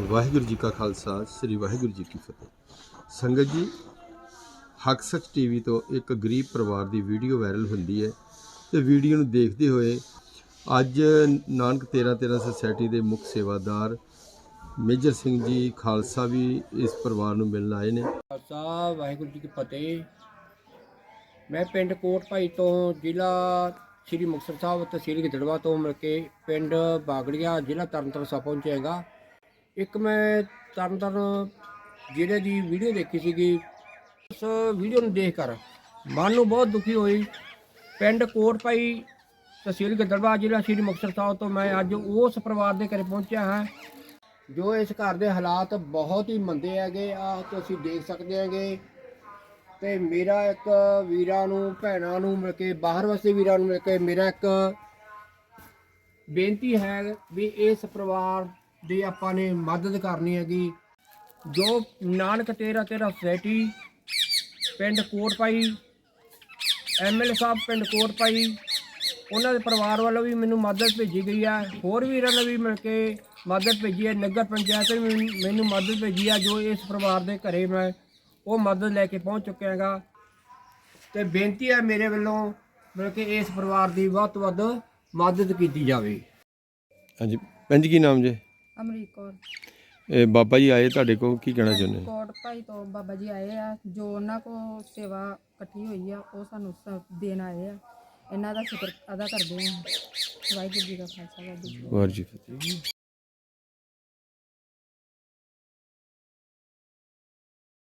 ਵਾਹਿਗੁਰੂ ਜੀ ਕਾ ਖਾਲਸਾ, ਸ੍ਰੀ ਵਾਹਿਗੁਰੂ ਜੀ ਕੀ ਫਤਿਹ। ਸੰਗਤ ਜੀ, ਹੱਕ ਸੱਚ ਟੀਵੀ ਤੋਂ ਇੱਕ ਗਰੀਬ ਪਰਿਵਾਰ ਦੀ ਵੀਡੀਓ ਵਾਇਰਲ ਹੁੰਦੀ ਹੈ। ਤੇ ਵੀਡੀਓ ਨੂੰ ਦੇਖਦੇ ਹੋਏ ਅੱਜ ਨਾਨਕ 13 13 ਸੁਸਾਇਟੀ ਦੇ ਮੁੱਖ ਸੇਵਾਦਾਰ ਮੇਜਰ ਸਿੰਘ ਜੀ ਖਾਲਸਾ ਵੀ ਇਸ ਪਰਿਵਾਰ ਨੂੰ ਮਿਲਣ ਆਏ ਨੇ। ਖਾਲਸਾ, ਵਾਹਿਗੁਰੂ ਜੀ ਕੀ ਫਤਿਹ। ਮੈਂ ਪਿੰਡ ਕੋਟ ਭਾਈ ਤੋਂ ਜ਼ਿਲ੍ਹਾ ਸ੍ਰੀ ਮੁਕਤਸਰ ਸਾਹਿਬ ਤਹਿਸੀਲ ਗਿੱਦੜਵਾ ਤੋਂ ਮਿਲ ਕੇ ਪਿੰਡ ਬਾਗੜੀਆ ਜ਼ਿਲ੍ਹਾ ਤਰਨਤਾਰਨ ਸਾਹਿਬ ਪਹੁੰਚਿਆਗਾ ਇੱਕ ਮੈਂ ਤਰਨਤਾਰਨ ਜ਼ਿਲ੍ਹੇ ਦੀ ਵੀਡੀਓ ਦੇਖੀ ਸੀਗੀ, ਉਸ ਵੀਡੀਓ ਨੂੰ ਦੇਖ ਕਰ ਮਨ ਨੂੰ ਬਹੁਤ ਦੁਖੀ ਹੋਈ। ਪਿੰਡ ਕੋਟ ਭਾਈ ਤਹਿਸੀਲ ਗਿੱਦੜਵਾ ਜ਼ਿਲ੍ਹਾ ਸ੍ਰੀ ਮੁਕਤਸਰ ਸਾਹਿਬ ਤੋਂ ਮੈਂ ਅੱਜ ਉਸ ਪਰਿਵਾਰ ਦੇ ਘਰੇ ਪਹੁੰਚਿਆ ਹਾਂ, ਜੋ ਇਸ ਘਰ ਦੇ ਹਾਲਾਤ ਬਹੁਤ ਹੀ ਮੰਦੇ ਹੈਗੇ ਆ, ਤੁਸੀਂ ਦੇਖ ਸਕਦੇ ਹੈਗੇ। ਤੇ ਮੇਰਾ ਇੱਕ ਵੀਰਾਂ ਨੂੰ, ਭੈਣਾਂ ਨੂੰ ਮਿਲ ਕੇ, ਬਾਹਰ ਵਸੇ ਵੀਰਾਂ ਨੂੰ ਮਿਲ ਕੇ ਮੇਰਾ ਇੱਕ ਬੇਨਤੀ ਹੈ ਵੀ ਇਸ ਪਰਿਵਾਰ ਦੀ ਆਪਾਂ ਨੇ ਮਦਦ ਕਰਨੀ ਹੈਗੀ। ਜੋ ਨਾਨਕ ਤੇਰਾ ਤੇਰਾ ਸੋਸਾਇਟੀ, ਪਿੰਡ ਕੋਟਪਾਈ ਐਮਐਲ ਸਾਹਿਬ ਪਿੰਡ ਕੋਟਪਾਈ ਉਹਨਾਂ ਦੇ ਪਰਿਵਾਰ ਵੱਲੋਂ ਵੀ ਮੈਨੂੰ ਮਦਦ ਭੇਜੀ ਗਈ ਹੈ ਹੋਰ ਵੀਰਾਂ ਨੇ ਵੀ ਮਿਲ ਕੇ ਮਦਦ ਭੇਜੀ ਹੈ ਨਗਰ ਪੰਚਾਇਤ ਨੇ ਵੀ ਮੈਨੂੰ ਮਦਦ ਭੇਜੀ ਹੈ ਜੋ ਇਸ ਪਰਿਵਾਰ ਦੇ ਘਰੇ ਮੈਂ ਉਹ ਮਦਦ ਲੈ ਕੇ ਪਹੁੰਚ ਚੁੱਕਿਆ ਹੈਗਾ। ਤੇ ਬੇਨਤੀ ਹੈ ਮੇਰੇ ਵੱਲੋਂ ਮਿਲ ਕੇ ਇਸ ਪਰਿਵਾਰ ਦੀ ਵੱਧ ਤੋਂ ਵੱਧ ਮਦਦ ਕੀਤੀ ਜਾਵੇ। ਹਾਂਜੀ। ਭੈਣ ਜੀ, ਕੀ ਨਾਮ ਜੇ? ਅਮਰੀਕ ਕੌਰ। ਇਹ ਬਾਬਾ ਜੀ ਆਏ ਤੁਹਾਡੇ ਕੋਲ ਕੀ ਕਹਿਣਾ ਚਾਹੁੰਦੇ ਕੋਟ ਭਾਈ ਤੋਂ ਬਾਬਾ ਜੀ ਆਏ ਆ ਜੋ ਉਹਨਾਂ ਕੋ ਸੇਵਾ ਇਕੱਠੀ ਹੋਈ ਆ ਉਹ ਸਾਨੂੰ ਸ- ਦੇਣ ਆਏ ਆ। ਇਹਨਾਂ ਦਾ ਸ਼ੁਕਰ ਅਦਾ ਕਰਦੇ ਆ ਵਾਹਿਗੁਰੂ ਜੀ ਦਾ ਖਾਲਸਾ ਵਾਹਿਗੁਰੂ ਜੀ ਕੀ ਫਤਿਹ। ਵਾਹਿਗੁਰੂ ਜੀ ਕੀ ਫਤਿਹ।